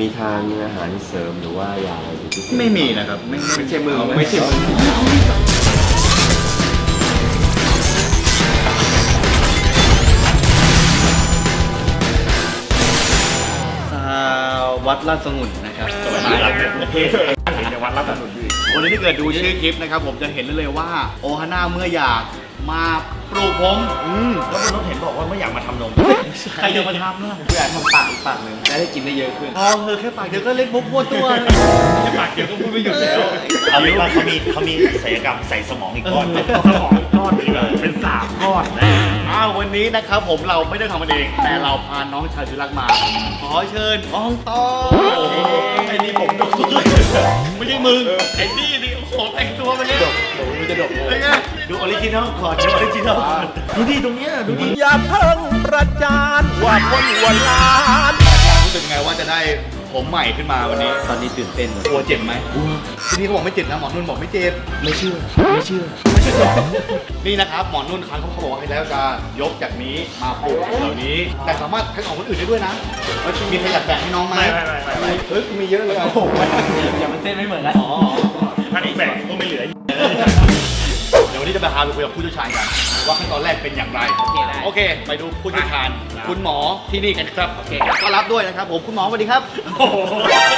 มีทานอาหารเสริมหรือว่ายาอะไรเป็นพิเศษไม่มีนะครับ ไม่ไม่ใช่มือไม่ใช่มือสาววัดลาดสงุนนะครับสวัสดีครับประเทศในวัดลาดสงุนวันนี้ถ้าเกิดดูชื่อคลิปนะครับ ผมจะเห็นได้เลยว่าโอฮาน่าเมื่ออยาก มาปลูกผมอืมแล้วคุณรถเห็นบอกว่าไม่อยากมาทำนมใครจะมาทำล่ะอยากทำปากอีกปากหนึ่งจะได้กินได้เยอะขึ้นพอเธอแค่ปากเดียวก็เล่นมุกมั่วตัวแค่ปากเดียวก็พูดไม่หยุดแล้วเอาเป็นว่าเขามีเขามีศัลยกรรมใส่สมองอีกก้อนสมองก้อนดีกว่าเป็นสามก้อนนะอ้าววันนี้นะครับผมเราไม่ได้ทำมันเอง แต่เราพาน้องชายสุรักมา ขอเชิญอองตอไอ้นี่ผมดูไม่ใช่มึงไอ้นี่นี่โอ้โหแต่งตัวมาเนี่ย มันจะดกเลยไอ้ไงดูออริจินอลก่อนดูออริจินอลดูดิตรงเนี้ยดูดิอย่าเพิ่งประจานว่าคนหัวล้านรู้สึกไงว่าจะได้ผมใหม่ขึ้นมาวันนี้ ตอนนี้ตื่นเต้นกลัวเจ็บไหมที่นี่เขาบอกไม่เจ็บนะหมอนุ่นบอกไม่เจ็บ ไม่เชื่อ ไม่เชื่อนี่นะครับหมอนุ่นเขาเขาบอกว่าให้แล้วจะยกจากนี้มาปลูกเหล่านี้ แต่สามารถใช้ของคนอื่นได้ด้วยนะว่ามีใครอยากแบ่งให้น้องไหมไม่ไม่ไม่ไม่เฮ้ยกูมีเยอะเลยอะโอ้โหอย่ามันเส้นไม่เหมือนกันอ๋อถ้านี้แบ่งก็ไม่เหลือ เดี๋ยววันนี้จะไปพาไปคุยกับผู้เชี่ยวชาญกันว่าขั้นตอนแรกเป็นอย่างไร โอเคได้ โอเค ไปดูผู้เชี่ยวชาญ คุณหมอที่นี่กันครับ โอเคก็รับด้วยนะครับผมคุณหมอสวัสดีครับ โอ้โห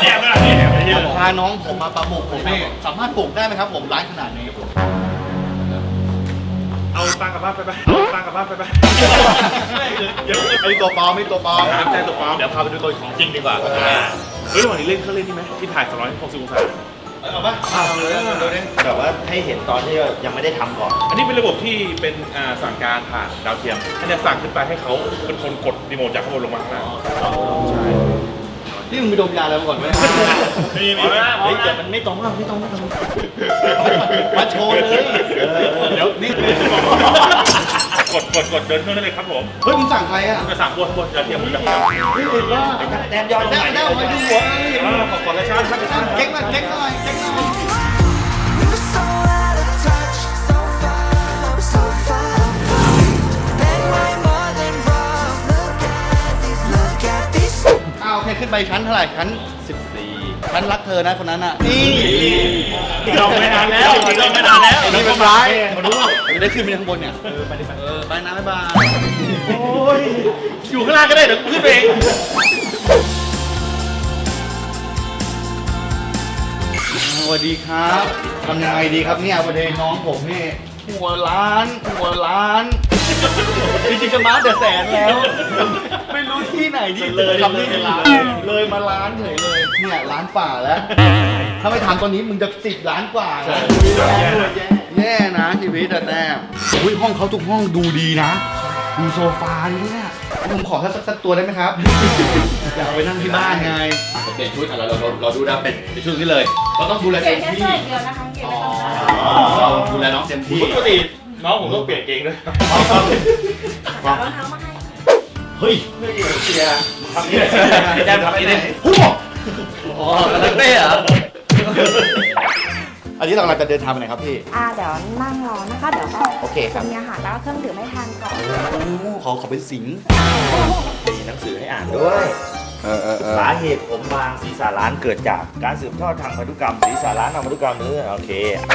แอบไม่ได้แอบไม่ได้พาน้องผมมาประปลูกผมนี่สามารถปลูกได้ไหมครับ ผมร้านขนาดนี้ เอาตังค์กลับบ้านไปไปเอาตังค์กลับบ้านไปไปเดี๋ยวไอ้ตัวปลอมไม่ตัวปลอมใช่ตัวปลอมเดี๋ยวพาไปดูตัวของจริงดีกว่าเฮ้ยระหว่างนี้เล่นเครื่องเล่นนี่ไหมที่ถ่าย360องศา เอาปะเอาเลยเอาเลยแบบว่าให้เห็นตอนที่ยังไม่ได้ทำก่อน อันนี้เป็นระบบที่เป็นอ่าสั่งการผ่านดาวเทียมอันเนี้ยสั่งขึ้นไปให้เขาเป็นคนกดรีโมทจากข้างบนลงมาข้างล่างใช่นี่มึงไปดมยาอะไรมาก่อนไหมมีมี เฮ้ยแต่มันไม่ตรงอะไม่ตรงไม่ตรงมาโชว์เลยเดี๋ยวนี่ก ดกดกดเดินเครื่องได้เลยครับผมเฮ้ยมึงสั่งใครอะจะสั่งบนบนดาเทียมบนดาวเทียมนี่เห็นว่าแต้มยอดได้ได้มาดูหัวอ่าขอขอละชาติครับเก๊กมาเก๊กหน่อยเก๊กหน่อย You're so out of touch, so far, so far apart. And my more than wrong. Look at these, look at these. อ้าวโอเคขึ้นไปชั้นเท่าไหร่ชั้น14 ชั้นรักเธอนะคนนั้นอะนี่เราไม่นานแล้วเราไม่นานแล้วไอ้นี่เป็นร้ายมาดูจะได้ขึ้นไปข้างบนเนี่ยเออไปดิไปเออไปนะบ๊ายบายโอ้ยอยู่ข้างล่างก็ได้เดี๋ยวกูขึ้นไปเองสวัสดีครับทำยังไงดีครับเนี่ยประเด็นน้องผมนี่หัวล้านหัวล้าน จริงๆจะมาแต่แสนแล้ว ไม่รู้ที่ไหนที่เลยทำนี่ล้านเลยมาล้านเฉยเลย เนี่ยล้านฝ่าแล้ว ถ้าไม่ทำตอนนี้มึงจะสิบล้านกว่านะแย่นะชีวิตแต่แต้มอุ้ยห้องเขาทุกห้องดูดีนะดูโซฟาดิเนี่ยผมขอสักสักตัวได้ไหมครับ อยากเอาไปนั่งที่บ้านไง เปลี่ยนชุดอะเราเราเราดูนะเป็นไปช่วยนี่เลย เราต้องดูแลเปลี่เต็ยนมแค่ที่เสื้ออย่างเดียวนะคะเปลี่ยนไม่ต้องได้เราดูแลน้องเต็มที่ปกติ น้องผมต้องเปลี่ยนเกงด้วยเดี๋ยวรองเท้ามาให้เฮ้ยเชียร์ทำนี่แต้มทำนี่เลยหัวอ๋อกระเต้เหรออันนี้เรากำลังจะเดินทางไปไหนครับพี่ อ่าเดี๋ยวนั่งรอนะคะ เดี๋ยวก็โอเคครับจะมีอาหารแล้วก็เครื่องดื่มให้ทานก่อนโอ้ขอขอเป็นสิงห์มีหนังสือให้อ่านด้วยเออเออเออสาเหตุผมบางศีรษะล้านเกิดจากการสืบทอดทางพันธุกรรมศีรษะล้านทางพันธุกรรมเนื้อโอเค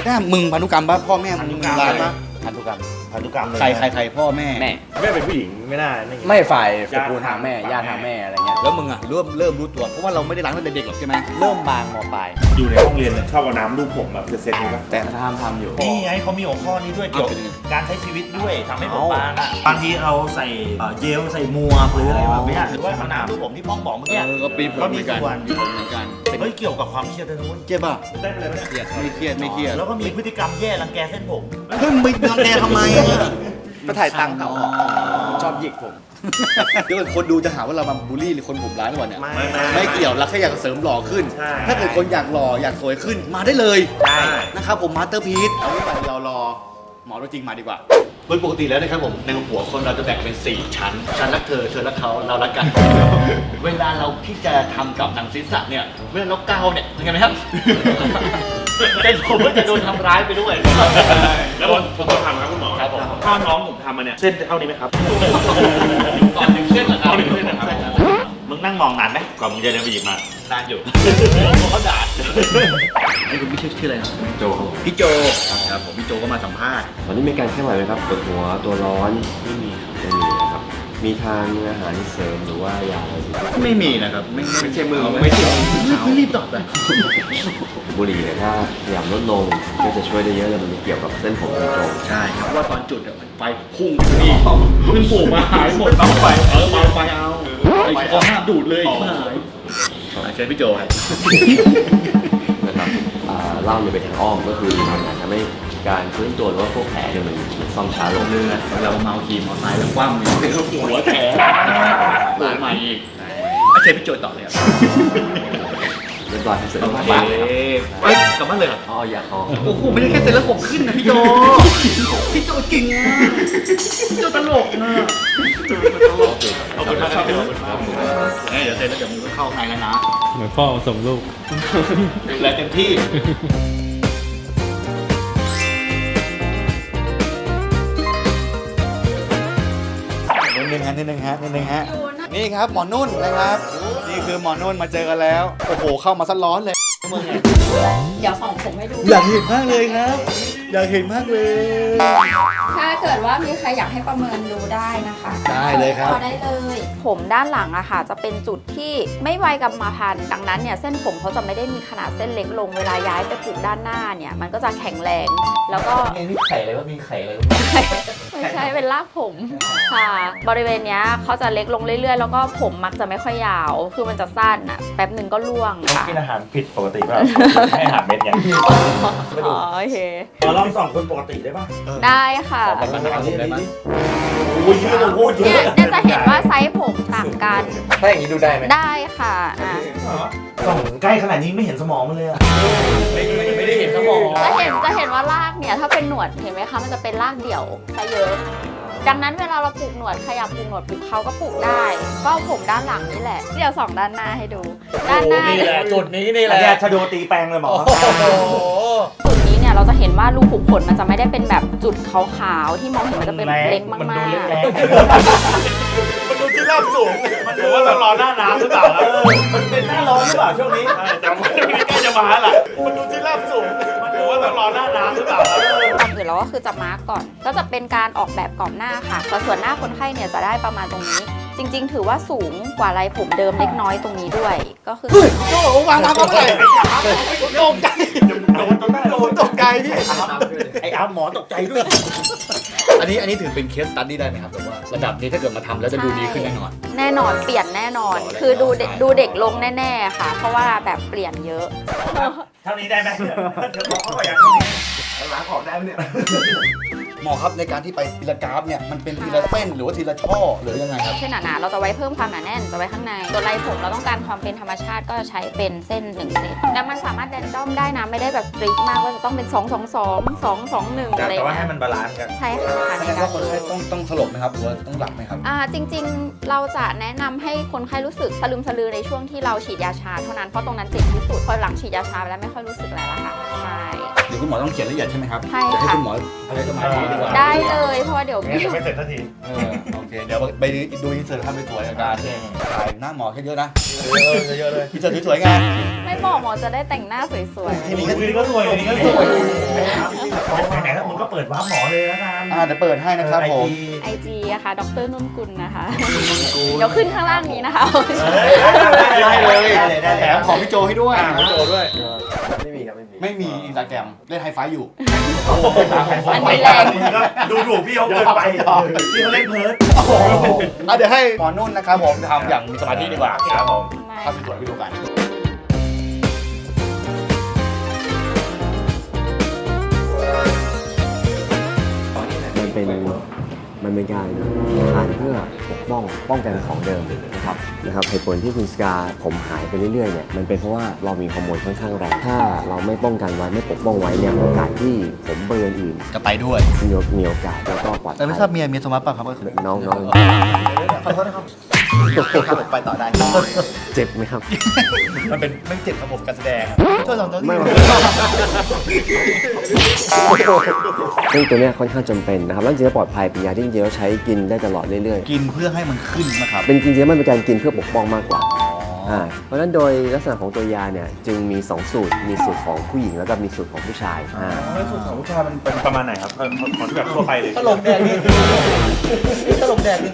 แต้มมึงพันธุกรรมป่ะพ่อแม่มึงพันธุกรรมร้านป่ะ พันธุกรรม พันธุกรรมเลยใครใครใครพ่อแม่ แม่แม่เป็นผู้หญิงไม่น่านี่ไม่ฝ่ายตญาระติ กูลทางแม่ทางญาติทางแม่อะไรเงี้ยแล้วมึงอะเริ่มเริ่มรู้ตัวเพราะว่าเราไม่ได้ล้างตั้งแต่เด็กหรอกใช่ไหมเริ่มบางมปลายอยู่ในห้องเรียนเนี่ยชอบเอาน้ำลูบผมแบบเซ็ตๆนี้ป่ะแต่ทำทำอยู่ นี่ไงเขามีหัวข้อนี้ด้วยเกี่ยวกับการใช้ชีวิตด้วยทำให้ผมบางอะบางทีเราใส่เอ่อเจลใส่หมัวกหรืออะไรแบบเนี้ยหรือว่าเอาน้ำดูผมที่ป้องบอกเมื่อเอกี้อก็ปีผลก็เหมีมือนกันส่วนมีผลเหมือนกันเป็นเฮ้ยเกี่ยวกับความเครียดด้วยนะเว้ยเจ็บป่ะได้ไปเลยไหมเนี่ยไม่เครียดไม่เครียดแล้วก็มีพฤติกรรมแย่รังแกเส้นผมเฮ้ยมึงไปรังแกทำไมอะก็ถ่ายตังค์เขาชอบหยิกผม เดี๋ยวคนดูจะหาว่าเรามาบูลลี่หรือคนผมร้ายหรือเปล่าเนี่ย ไม่ไม่เกี่ยวเราแค่อยากเสริมหล่อขึ้น ใช่ ถ้าเกิดคนอยากหล่ออยากสวยขึ้นมาได้เลยใช่นะครับผมมาสเตอร์พีซเอาไว้ไปเรารอหมอตัวจริงมาดีกว่าโดยปกติแล้วนะครับผมในหัวคนเราจะแบ่งเป็น 4 ชั้น ชั้นรักเธอเธอรักเขาเรารักกัน เวลาเราที่จะทำกับหนังศีรษะเนี่ยเวลาเราเกาเนี่ยเป็นไงไหมครับ เป็นผมก็จะโดนทำร้ายไปด้วย แล้วผมผมต้องทำครับคุณหมอครับผม ถ้าน้องผมทำมาเนี่ยเส้นจะเท่านี้ไหมครับก่อนหนึ่งเส้นเหรอครับก่อนหนึ่งเส้นนะครับมึงนั่งมองนานไหมก่อนมึงจะเดินไปหยิบมานานอยู่เขาด่าไอ้คุณพี่ชื่อชื่ออะไรครับโจครับผมพี่โจครับผมพี่โจก็มาสัมภาษณ์ตอนนี้มีการเคลื่อนไหวไหมครับปวดหัวตัวร้อนไม่มีไม่มีนะครับ มีทานอาหารเสริมหรือว่ายาอะไรไหมครับไม่มีนะครับ ไม่ไม่ใช่มือไม่ใช่ไม่รีบตอบเลยบุหรี่เนี่ยถ้าพยายามลดลงก็จะช่วยได้เยอะเลยมันเกี่ยวกับเส้นผมโดยตรงใช่ครับว่าตอนจุดอะไฟพุ่งนี่ขึ้นปู่มาหายหมดเตาไฟเออเตาไฟเอาไอ้คอห้ามดูดเลยหายเชิญพี่โจครับนะครับอ่าเล่าเลยไปทางอ้อมก็คือมันอาจจะไม่ การฟื้นตัวหรือว่าพวกแผลเนี่ยมันมันซ่อมช้าลงเรือเราเมาขี่มอไซค์แล้วคว่ำเลยหัวแตกตัวใหม่อีกเชิญพี่โจต่อเลยครับเรียบร้อยครับเสร็จโอแล้วเคบ้านเอ้ยกลับบ้านเลยเหรออ๋ออยากอ๋อโอ้โหไม่ได้แค่เสร็จแล้วผมขึ้นนะพี่โจพี่โจจริงอะพี่โจตลกอะขอบคุณมากครับเอ้ยเดี๋ยวเสร็จแล้วเดี๋ยวมึงก็เข้าไงแล้วนะเหมือนพ่อส่งลูกดูแลเต็มที่ะนิดนึงฮะนิดนึงฮะนี่ครับหมอนุ่นนะครับ นี่คือหมอนุ่นมาเจอกันแล้วโอ้โหเข้ามาซะร้อนเลยเดี๋ยวส่องผมให้ดูอยากเห็นมากเลยครับ อยากเห็นมากเลย ถ้าเกิดว่ามีใครอยากให้ประเมินดูได้นะคะได้เลยครับ พอได้เลย ผมด้านหลังอะค่ะ จะเป็นจุดที่ไม่ไวกับมาพันธุ์ดังนั้นเนี่ยเส้นผมเขาจะไม่ได้มีขนาดเส้นเล็กลงเวลาย้ายไปปลูกด้านหน้าเนี่ยมันก็จะแข็งแรงแล้วก็นี่ไข่อะไรวะมีไข่อะไรไม่ใช่เป็นรากผมค่ะ บริเวณเนี้ยเขาจะเล็กลงเรื่อยๆ แล้วก็ผมมักจะไม่ค่อยยาว คือมันจะสั้นอะแป๊บหนึ่งก็ร่วงค่ะกินอาหารผิดปกติป่ะให้อาหารเม็ดเนี่ยอ๋อโอเคมาลองส่องคนปกติได้ป่ะได้ค่ะมันทำผมได้ไหมโอ้ยเยอะโคตรเยเนี่ยอะเนี่ยจะเห็นว่าไซส์ผมต่างกัน ถ้าอย่างนี้ดูได้ไหมได้ค่ะอะส่องใกล้ขนาดนี้ไม่เห็นสมองมันเลยอะไม่ได้เห็นสมองจะเห็นจะเห็นว่ารากเนี่ยถ้าเป็นหนวดเห็นไหมคะ มันจะเป็นรากเดี่ยวซะเยอะ ดังนั้นเวลาเราปลูกหนวดใครอยากปลูกหนวดปลูกเขาก็ปลูกได้ ก็ผมด้านหลังนี่แหละ เดี๋ยวสองด้านหน้าให้ดู ด้านหน้า นี่แหละจุดนี้นี่แหอัละนเนี้ยชะโดตีแปลงเลยหมอ โอ้โห เนี่ยเราจะเห็นว่ารูขุมขนมันจะไม่ได้เป็นแบบจุดขาวๆที่มองเห็นมันจะเป็นเล็กมากมันๆดูเล็กแรงมันดูที่ราบสูงมันดูว่าต้องรอหน้าน้ำหรือเปล่าครับมันเป็นหน้าร้อนหรือเปล่าช่วงนี้แต่มันไม่ใกล้จะมาแล้วล่ะมันดูที่ราบสูงมันดูว่าต้องรอหน้าน้ำหรือเปล่าครับก่อนอื่นเราก็คือจะมาร์กก่อน ก็จะเป็นการออกแบบกรอบหน้าค่ะแต่ส่วนหน้าคนไข้เนี่ยจะได้ประมาณตรงนี้จริง ๆ ถือว่าสูงกว่าไรผมเดิมเล็กน้อยตรงนี้ด้วย ก็คือโจ้วางวางก็ไม่ได้ตกใจโดนจนได้โดนตก ใจพี่ ไอ้อาหมอตกใจด้วย อันนี้อันนี้ถือเป็นเคสตัดดี้ได้ไหมครับแต่ว่าระดับนี้ถ้าเกิดมาทำแล้วจะดูดีขึ้นแน่นอน แน่นอนเปลี่ยนแน่นอน คือดูเด็กดูเด็กลงแน่ๆค่ะ เพราะว่าแบบเปลี่ยนเยอะ เท่านี้ได้ไหมเดี๋ยวหมอเขาบอกอยากเท่านี้ล้างออกได้ไหมเนี่ย หมอครับในการที่ไปทีละกราฟเนี่ยมันเป็นทีละเส้นหรือว่าทีละช่อหรือยังไงครับเส้นหนาๆเราจะไว้เพิ่มความหนาแน่นจะไว้ข้างในตัวไรผมเราต้องการความเป็นธรรมชาติก็จะใช้เป็นเส้นหนึ่งเส้นแต่มันสามารถแดนด้อมได้นะไม่ได้แบบสตริกมากว่าจะต้องเป็น 2 2 2 2 2 1อะไรแต่ว่าให้เงี้ยมันบาลานซ์กันใช่ค่ะแสในดงการว่าคนไข้ต้องต้องสลบไหมครับหรือว่าต้องหลับไหมครับอ่าจริง ๆ เราจะแนะนำให้คนไข้รู้สึกสลืมสลือในช่วงที่เราฉีดยาชาเท่านั้นเพราะตรงนั้นเจ็บที่สุดพอหลังฉีดยาชาไปแล้วไม่ค่อยรู้สึกแล้วล่ะค่ะใช่เดี๋ยวคุณหมอต้องเขียนละเอียดใช่ไหมครับใช่เดี๋ยวให้ค่ะคุณหมออะไรสมาธิดีกว่าได้เลยเพราะว่าเดี๋ยว งั้นจะไม่เสร็จสักทีเออโอเคเดี๋ยวไปดูอินเสิร์ตทำไปสวยอาการถ่ายหน้าหมอแค่เยอะนะเยอะเลยอินเสิร์ตสวยๆไงไม่บอกหมอจะได้แต่งหน้าสวยทีนี้นี่ก็สวยนี่ก็สวยไหนๆมึงก็เปิดวาร์ปหมอเลยแล้วกันอ่าเดี๋ยวเปิดให้นะครับผม ๆไอจีอะค่ะดรนุ่นกุลนะคะ เดี๋ยวขึ้นข้างล่างนี้นะคะ ได้เลยได้เลยได้เลยแถมของพี่โจให้ด้วย โจด้วย ไม่มีครับไม่มีไม่มีอินสตาแกรมเล่นไฮไฟอยู่ อันนี้แรง ดูถูกพี่เขาเกินไปพี่เขาเล่นเพิร์ดโอ้โหอะเดี๋ยวให้หมอนุ่นนะครับผมทำอย่างมีสมาธิดีกว่าครับผมทำสวยๆไปดูกันมันเป็นมันเป็นการทานเพื่อ ปกป้องป้องกันของเดิมนะครับนะครับเหตุผลที่คุณสกาผมหายไปเรื่อยๆเนี่ยมันเป็นเพราะว่าเรามีฮอร์โมนค่อนข้างแรงถ้าเราไม่ป้องกันไว้ไม่ปกป้องไว้เนี่ยโอกาสที่ผมเบอร์อื่นจะไปด้วยมีมีโอกาสแล้วก็ปลอดภัแต่ไม่ทราบเมียเมียโทรมาป่ะครับน้องน้อง ขอโทษนะครับผมไปต่อได้ เจ็บไหมครับ มันเป็นไม่เจ็บระบบการแสดงช่วยลองตัวไม่นี้ซึ่งตัวเนี้ยค่อนข้างจำเป็นนะครับแล้วจริงๆแล้วปลอดภัยเป็นยาที่จริงๆแล้วใช้กินได้ตลอดเรื่อยกินเพื่อให้มันขึ้นนะครับ ๆ เป็นจริงๆแล้วมันเป็นการกินเพื่อปกป้องมากกว่า อ่าเพราะฉะนั้นโดยลักษณะของตัวยาเนี่ยจึงมี 2 สูตร มีสูตรของผู้หญิงแล้วก็มีสูตรของผู้ชายอ่าแล้วสูตรของผู้ชายมันเป็นประมาณไหนครับของที่แบบทั่วไปเลยตลกแดงนี่ตลกแดงนี่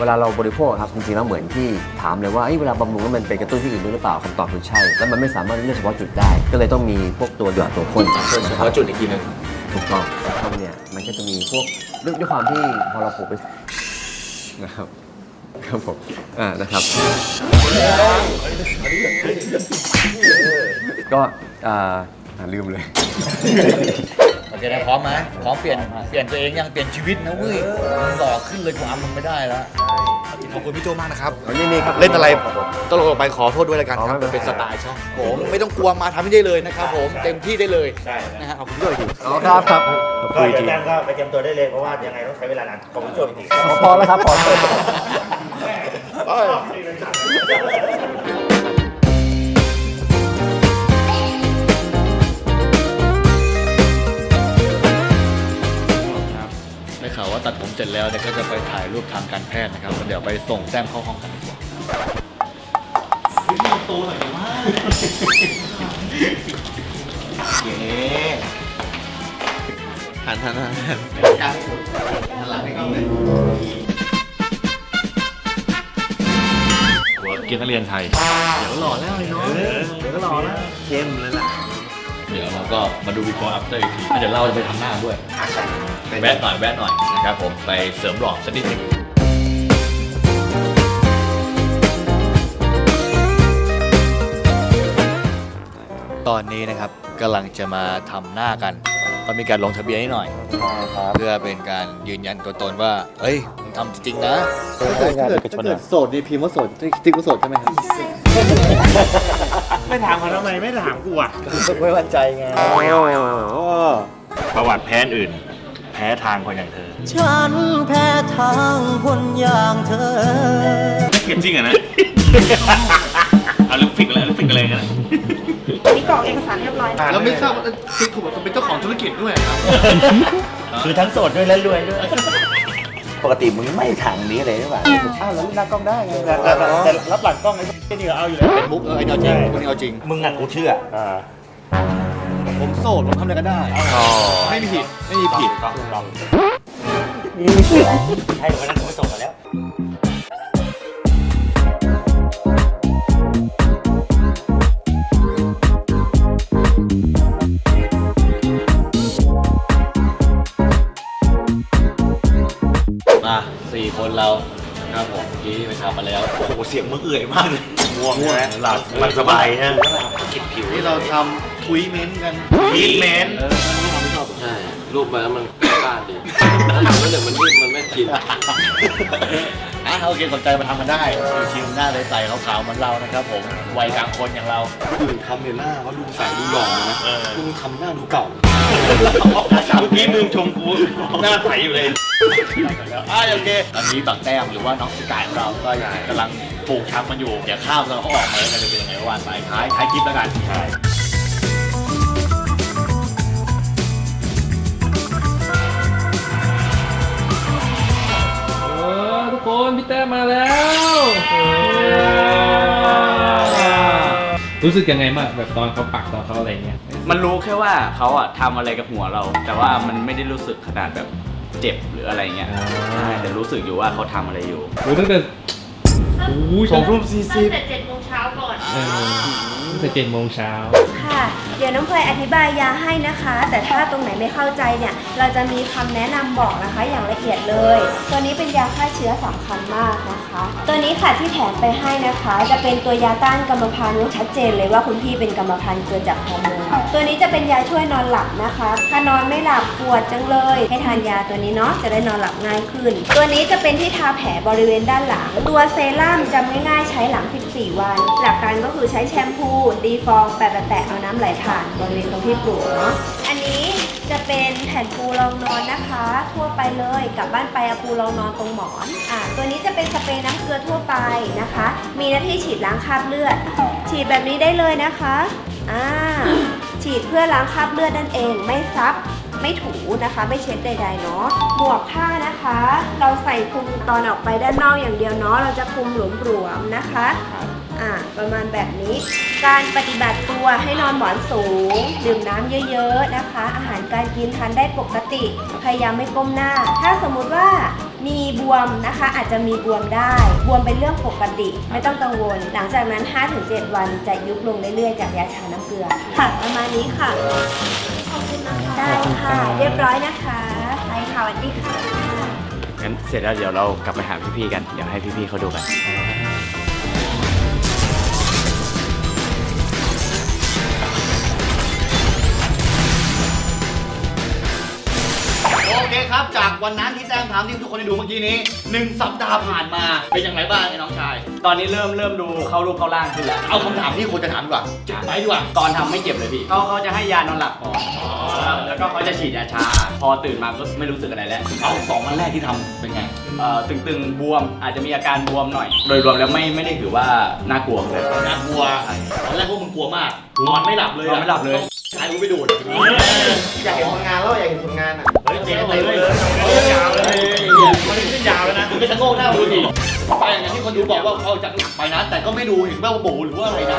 เวลาเราบริโภคครับจริงๆแล้วเหมือนที่ถามเลยว่าเอ้ยเวลาบำรุงแล้วมันไปกระตุ้นที่อื่นด้วยหรือเปล่าคำตอบคือใช่ แล้วมันไม่สามารถเลือกเฉพาะจุดได้ ก็เลยต้องมีพวกตัวหยอดตัวพ่นเฉพาะจุดอีกทีนึงถูกต้องแล้วก็เนี่ยมันก็จะมีพวกด้วยด้วยความที่พอเราปลูกไปนะครับ ครับผมอ่านะครับ ก็อ่าอ่าลืมเลย โอเคนะพร้อมไหมพร้อมเปลี่ยนเปลี่ยนตัวเองยังเปลี่ยนชีวิตนะเว้ยหล่อขึ้นเลยกูอำมึงไม่ได้แล้ว ขอบคุณพี่โจมากนะครับนี่นี่ครับ เล่นอะไรตลกออกไปขอโทษด้วยแล้วกันอ๋อครับไม่มันเป็เป็นนไร สไตล์ช่องผมไม่ต้องกลัวมาทำให้ได้เลยนะครับผม เต็มที่ได้เลยใช่ นะฮะขอบคุณด้วยทีอ๋อครับครับก็เดี๋ยวแจ้งก็ไปเตรียมตัวได้เลยเพราะว่ายังไงต้องใช้เวลานานของผู้ชมอีกที พอแล้วครับพอแล้ว ได้ข่าวว่าตัดผมเสร็จแล้วเนี่ยก็จะไปถ่ายรูปทางการแพทย์นะครับเดี๋ยวไปส่งแต้มเข้าห้องกันดีกว่าตัวหน่อยว่าหันหันหันหันหันหลังให้กล้องเลย เกียรตินักเรียนไทย เดี๋ยวหล่อแล้วไอ้น้องเดี๋ยวก็หล่อแล้วเข้มเลยล่ะเดี๋ยวเราก็มาดู before after อีกทีแล้วเดี๋ยวเราจะไปทำหน้าด้วยแวะหน่อยแวะหน่อยนะครับผมไปเสริมหล่อสักนิดหนึงตอนนี้นะครับกำลังจะมาทำหน้ากัน ก็มีการลงทะเบียนให้หน่อยเพื่อเป็นการยืนยันตัวตนว่า เฮ้ยมึงทำจริงๆนะ ถ้าเกิดถ้าเกิดถ้าเกิดโสดในพิมพ์ว่าโสดติ๊กว่าโสดใช่ไหมครับไม่ถามเขาทำไมไม่ถามกูอะไม่มั่นใจไงประวัติแพ้อื่น แพ้ทางคนอย่างเธอฉันแพ้ทางคนอย่างเธอเขียนจริงอะนะ เอาลูกฟิกอะไรลูกฟิกอะไรกันนะมีกร อกเอกสารเรียบร้อยแล้วไม่ทราบว่าติ๊กถูกเป็นเจ้าของธุรกิจด้วยครับคือทั้งโสดด้วยและรวยด้วย ปกติมึงไม่ถามนี้เลยหรือเปล่าอ้าวแล้วหน้ากล้องได้ไงแต่แต่แต่รับหลังกล้องไอ้ที่นี่ก็เอาอยู่แล้วเป็นมุกเออไอ้เอาจริงคนนี้เอาจริง มึงอะกูเชื่อผมโสดผมทำอะไรก็ได้ไม่มีผิดไม่มีผิดต้องต้องใช่วันนั้นกูไม่ส่งกันแล้ว เรานะครับผมเมื่อกี้ไปทำมาแล้ว โอ้โหเสียงมึงเอื่อยมากเลยง่วงใช่ไหมหลับมันสบายฮะกินผิวนี่เราทำทวีเมนต์กันทรีทเมนต์เออไม่ทำไม่ชอบใช่รูปมาแล้วมันกล้าดีถ้าทำแล้วเดี๋ยวมันนิ่มมันไม่ชินอะ โอเคสนใจมาทำกันได้ชิวๆหน้าใสๆขาวๆเหมือนเรานะครับผมวัยกลางคนอย่างเราอื่นทำเนี่ยหน้าเขาดูใสดูหล่อนะมึงทำหน้าดูเก่าเมื่อกี้มึงชมกูหน้าใสอยู่เลยอะโอเคตอนนี้บักแต้มหรือว่าน้องสกายของเราก็กำลังปลูกชักมันอยู่ เดี๋ยวข้าวเราเขาออกมาแล้วกันจะเป็นยังไงว่าไปท้ายท้ายคลิปแล้วกัน คนพี่แต้มมาแล้ว รู้สึกยังไงบ้างแบบตอนเขาปักตอนเขาอะไรเงี้ยมันรู้แค่ว่าเขาอะทำอะไรกับหัวเรา แต่ว่ามันไม่ได้รู้สึกขนาดแบบเจ็บหรืออะไรเงี้ยใช่แต่รู้สึกอยู่ว่าเขาทำอะไรอยู่ โอ้ยตั้งแต่โอ้ยสองทุ่มสี่สิบตั้งแต่เจ็ดโมงเช้าก่อนเออตั้งแต่เจ็ดโมงเช้า ค่ะเดี๋ยวน้องพลอยอธิบายยาให้นะคะ แต่ถ้าตรงไหนไม่เข้าใจเนี่ย เราจะมีคำแนะนำบอกนะคะอย่างละเอียดเลย ตัวนี้เป็นยาฆ่าเชื้อสำคัญมากนะคะ ตัวนี้ค่ะที่แถมไปให้นะคะ จะเป็นตัวยาต้านกรรมพันธุ์ชัดเจนเลยว่าคุณพี่เป็นกรรมพันธุ์เกิดจากฮอร์โมนตัวนี้จะเป็นยาช่วยนอนหลับนะคะ ถ้านอนไม่หลับปวดจังเลย ให้ทานยาตัวนี้เนาะจะได้นอนหลับง่ายขึ้น ตัวนี้จะเป็นที่ทาแผลบริเวณด้านหลัง ตัวเซรั่มจำง่ายๆใช้หลัง 14 วัน หลักการก็คือใช้แชมพูตีฟองแปะๆๆเอาน้ำไหลฐานบริเวณตรงที่ปลูกเนาะ อันนี้จะเป็นแผ่นปูรองนอนนะคะ ทั่วไปเลยกลับบ้านไปเอาปูรองนอนตรงหมอนอ่าตัวนี้จะเป็นสเปรย์น้ำเกลือทั่วไปนะคะ มีหน้าที่ฉีดล้างคราบเลือด ฉีดแบบนี้ได้เลยนะคะอ่าฉีดเพื่อล้างคราบเลือดนั่นเองไม่ซับ ไม่ถูนะคะ ไม่เช็ดใดๆเนาะหมวกผ้านะคะ เราใส่คลุมตอนออกไปด้านนอกอย่างเดียวเนาะเราจะคลุมหลวมๆนะคะอ่าประมาณแบบนี้ การปฏิบัติตัวให้นอนหมอนสูง ดื่มน้ำเยอะ ๆนะคะ อาหารการกินทานได้ปกติ พยายามไม่ก้มหน้า ถ้าสมมุติว่ามีบวมนะคะ อาจจะมีบวมได้ บวมเป็นเรื่องปกติ ไม่ต้องกังวล หลังจากนั้น 5-7 วันจะยุบลงเรื่อยๆจากยาชาน้ำเกลือค่ะประมาณนี้ค่ะ ได้ค่ะ เรียบร้อยนะคะไปค่ะสวัสดีค่ะ งั้นเสร็จแล้วเดี๋ยวเรากลับไปหาพี่ๆกัน เดี๋ยวให้พี่ๆเขาดูกัน โอเคครับ จากวันนั้นที่แต้มถามที่ทุกคนได้ดูเมื่อกี้นี้หนึ่งสัปดาห์ผ่านมาเป็นอย่างไรบ้างไอ้น้องชาย ตอนนี้เริ่มเริ่มดูเข้ารูปเข้าร่างขึ้นแล้วเอาคำถามที่คนจะถามดีกว่าเจ็บไหมดีกว่าตอนทำไม่เจ็บเลยพี่เขาเขาจะให้ยานอนหลับก่อนแล้วก็เขาจะฉีดยาชา พอตื่นมาก็ไม่รู้สึกอะไรแล้วเอาสองวันแรกที่ทำเป็นไง เอ่อตึงๆบวมอาจจะมีอาการบวมหน่อย โดยรวมแล้วไม่ไม่ได้ถือว่าน่ากลัวเลย น่ากลัวตอนแรกพวกมึงกลัวมากนอนไม่หลับเลยนอนไม่หลับเลยใช้กูไปดูดอยากเห็น ดูดิไปอย่างที่คนดูบอกว่าเขาจากหนักไปนะ แต่ก็ไม่ดูเห็นว่าโบหรือว่าอะไรนะ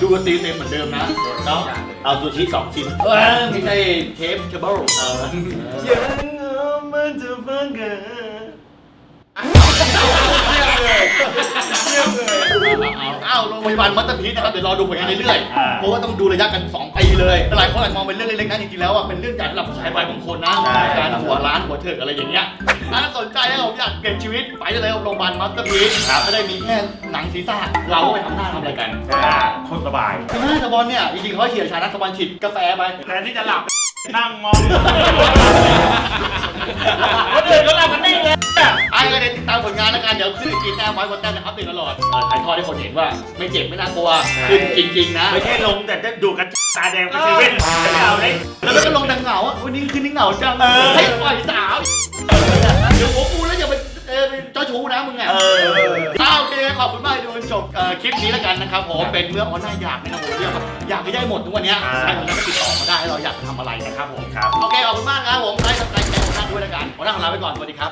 ดูกันตีเต็มเหมือนเดิมนะเนาะเอาซูชิสองชิ้นเออไม่ใช่เทปเคเบิลเออยังเงามันจะฟังกัน อ้าวโรงพยาบาลมัตเตอร์พีชนะครับเดี๋ยวรอดูผลงานเรื่อยๆเพราะว่าต้องดูระยะกัน2ปีเลยหลายคนอาจมองเป็นเรื่องเล็กๆนะจริงๆแล้วอะเป็นเรื่องใหญ่สำหรับชายวัยบางคนนะการหัวร้านหัวเถิกอะไรอย่างเงี้ยถ้าสนใจนะผมอยากเปลี่ยนชีวิตไปเลยโรงพยาบาลมัตเตอร์พีชไม่ได้มีแค่หนังศีรษะเราก็ไปทำหน้าทำอะไรกันคนสบายใช่ไหมสปอนเนี่ยจริงๆเขาเฉียดชานะสปอนฉีดกาแฟไป แทนที่จะหลับนั่งมอง คนอื่นก็หลับกันนิ่งเลยไอ้ก็เดี๋ยวติดตามผลงานแล้วกันเดี๋ยวขึ้นไอจีแต้มไว้บนแต้มจะอัปเดตตลอดเออถ่ายทอดให้คนเห็นว่า ไม่เจ็บไม่น่ากลัวขึ้นจริงๆนะ ไม่ใช่ลงแต่จะดูกันตาแดงไปเซเว่นจะเอาเลยแล้วก็ลงดังเหงาอะวันนี้คืนนี้เหงาจังให้ปล่อยสาวเดี๋ยวหัวกูแล้วอย่าไปเออเป็นเจ้าชู้นะมึงอะเอออ้าวโอเคขอบคุณมากที่ดูจนจบเอ่อคลิปนี้แล้วกันนะครับผมเป็นเมื่อออนไลน์อยากนะครับผมเรื่องแบบอยากให้ได้หมดทุกวันเนี้ยอ่าใครผมจะติดต่อมาได้เราอยากทำอะไรนะครับผมครับโอเคขอบคุณมากครับผมใครสนใจ ด้วยแล้วกันขอนนี้ของลาไปก่อนสวัสดีครับ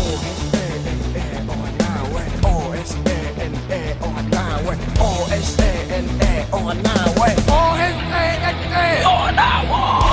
O S A N A on now way. O S A N A on now way.